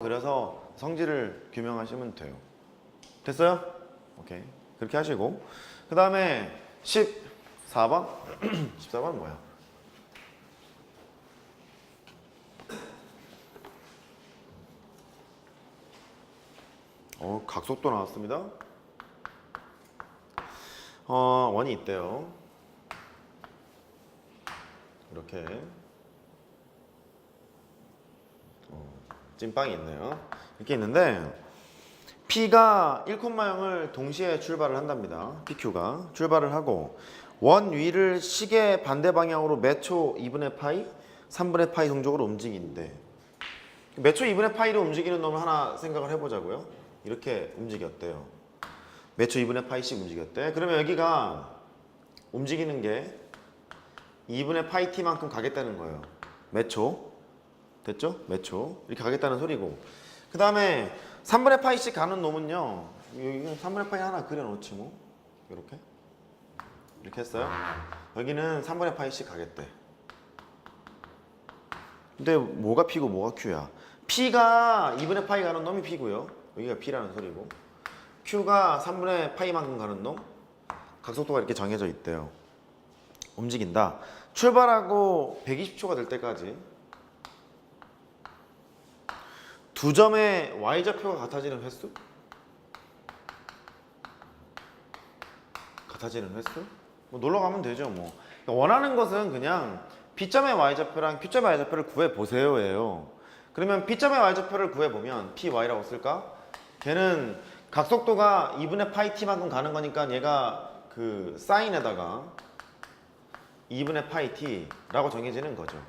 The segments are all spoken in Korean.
그래서 성질을 규명하시면 돼요. 됐어요? 오케이. 그렇게 하시고 그 다음에 14번 14번 뭐야? 어, 각속도 나왔습니다. 어, 원이 있대요. 이렇게 찐빵이 있네요. 이렇게 있는데 P가 1,0을 동시에 출발을 한답니다. PQ가 출발을 하고 원 위를 시계 반대 방향으로 매초 2분의 파이, 3분의 파이 성적으로 움직이는데 매초 2분의 파이로 움직이는 놈을 하나 생각을 해보자고요. 이렇게 움직였대요. 매초 2분의 파이씩 움직였대. 그러면 여기가 움직이는 게 2분의 파이 t만큼 가겠다는 거예요. 매초. 됐죠? 매초. 이렇게 가겠다는 소리고. 그 다음에 3분의 파이씩 가는 놈은요. 여기는 3분의 파이 하나 그려놓지 뭐. 이렇게. 이렇게 했어요. 여기는 3분의 파이씩 가겠대. 근데 뭐가 P고 뭐가 Q야? P가 2분의 파이 가는 놈이 P고요. 여기가 P라는 소리고. Q가 3분의 파이만큼 가는 놈. 각속도가 이렇게 정해져 있대요. 움직인다. 출발하고 120초가 될 때까지 두 점의 y좌표가 같아지는 횟수? 같아지는 횟수? 뭐 놀러 가면 되죠, 뭐. 그러니까 원하는 것은 그냥 B점의 y좌표랑 Q점의 y좌표를 구해 보세요 예요. 그러면 B점의 y좌표를 구해 보면 py라고 쓸까? 걔는 각속도가 2분의 파이 t만큼 가는 거니까 얘가 그 사인에다가 2분의 파이 t라고 정해지는 거죠.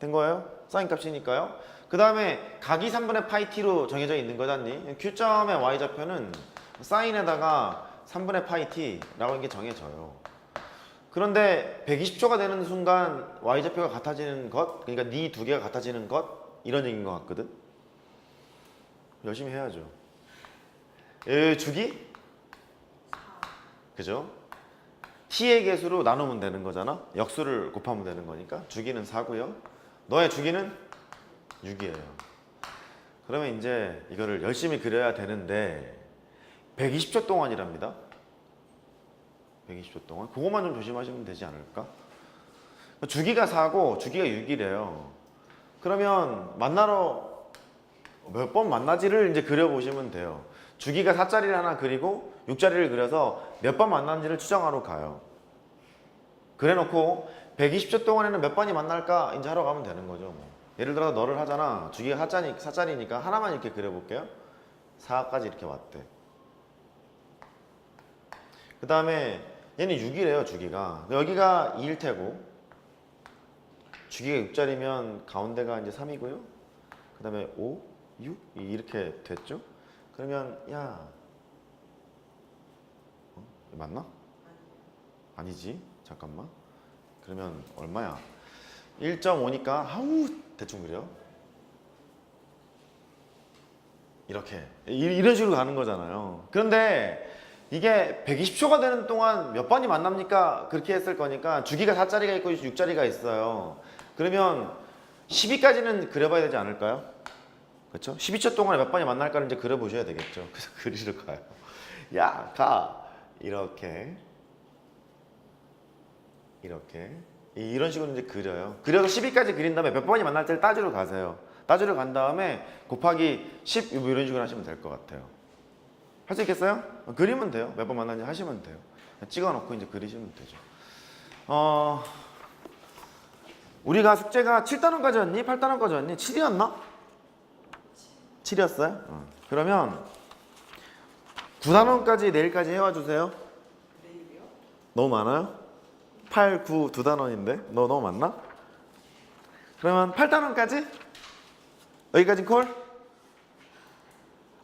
된 거예요? 사인 값이니까요. 그 다음에 각이 3분의 파이 t로 정해져 있는 거잖니? Q점의 y좌표는 사인에다가 3분의 파이 t라고 이게 정해져요. 그런데 120초가 되는 순간 y좌표가 같아지는 것, 그러니까 네두 개가 같아지는 것 이런 얘기인 것 같거든. 열심히 해야죠. 에, 주기? 그죠? t의 개수로 나누면 되는 거잖아. 역수를 곱하면 되는 거니까 주기는 4고요. 너의 주기는 6이에요. 그러면 이제 이거를 열심히 그려야 되는데 120초 동안이랍니다. 120초 동안. 그것만 좀 조심하시면 되지 않을까? 주기가 4고 주기가 6이래요. 그러면 만나러 몇 번 만나지를 이제 그려보시면 돼요. 주기가 4자리를 하나 그리고 6자리를 그려서 몇 번 만난지를 추정하러 가요. 그래 놓고 120초 동안에는 몇 번이 만날까 이제 하러 가면 되는 거죠. 뭐. 예를 들어서 너를 하잖아. 주기가 4자리, 4자리니까 하나만 이렇게 그려볼게요. 4까지 이렇게 왔대. 그 다음에 얘는 6이래요, 주기가. 여기가 2일 테고 주기가 6자리면 가운데가 이제 3이고요. 그 다음에 5, 6 이렇게 됐죠? 그러면 야 어? 맞나? 아니지 잠깐만 그러면 얼마야 1.5니까 아우 대충 그려 이렇게 이- 이런 식으로 가는 거잖아요 그런데 이게 120초가 되는 동안 몇 번이 만납니까? 그렇게 했을 거니까 주기가 4자리가 있고 6자리가 있어요 그러면 12까지는 그려봐야 되지 않을까요? 그렇죠? 12초 동안에 몇 번이 만날까를 이제 그려보셔야 되겠죠. 그래서 그리러 가요. 야, 가. 이렇게. 이렇게. 이- 이런 식으로 이제 그려요. 그려서 12까지 그린 다음에 몇 번이 만날지를 따지러 가세요. 따지러 간 다음에 곱하기 10뭐 이런 식으로 하시면 될 것 같아요. 할 수 있겠어요? 어, 그리면 돼요. 몇 번 만났는지 하시면 돼요. 찍어 놓고 이제 그리시면 되죠. 어, 우리가 숙제가 7단원까지였니? 8단원까지였니? 7이었나? 7이었어요? 어. 그러면 9단원까지 내일까지 해와 주세요. 너무 많아요? 8, 9 두 단원인데? 너 너무 많나? 그러면 8단원까지? 여기까지 콜?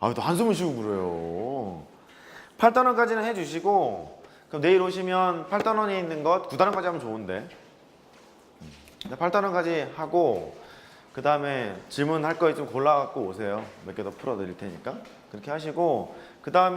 아, 또 한숨을 쉬고 그래요. 8단원까지는 해주시고 그럼 내일 오시면 8단원에 있는 것 9단원까지 하면 좋은데 8단원까지 하고 그 다음에 질문할 거 있으면 골라갖고 오세요. 몇 개 더 풀어드릴 테니까. 그렇게 하시고 그 다음에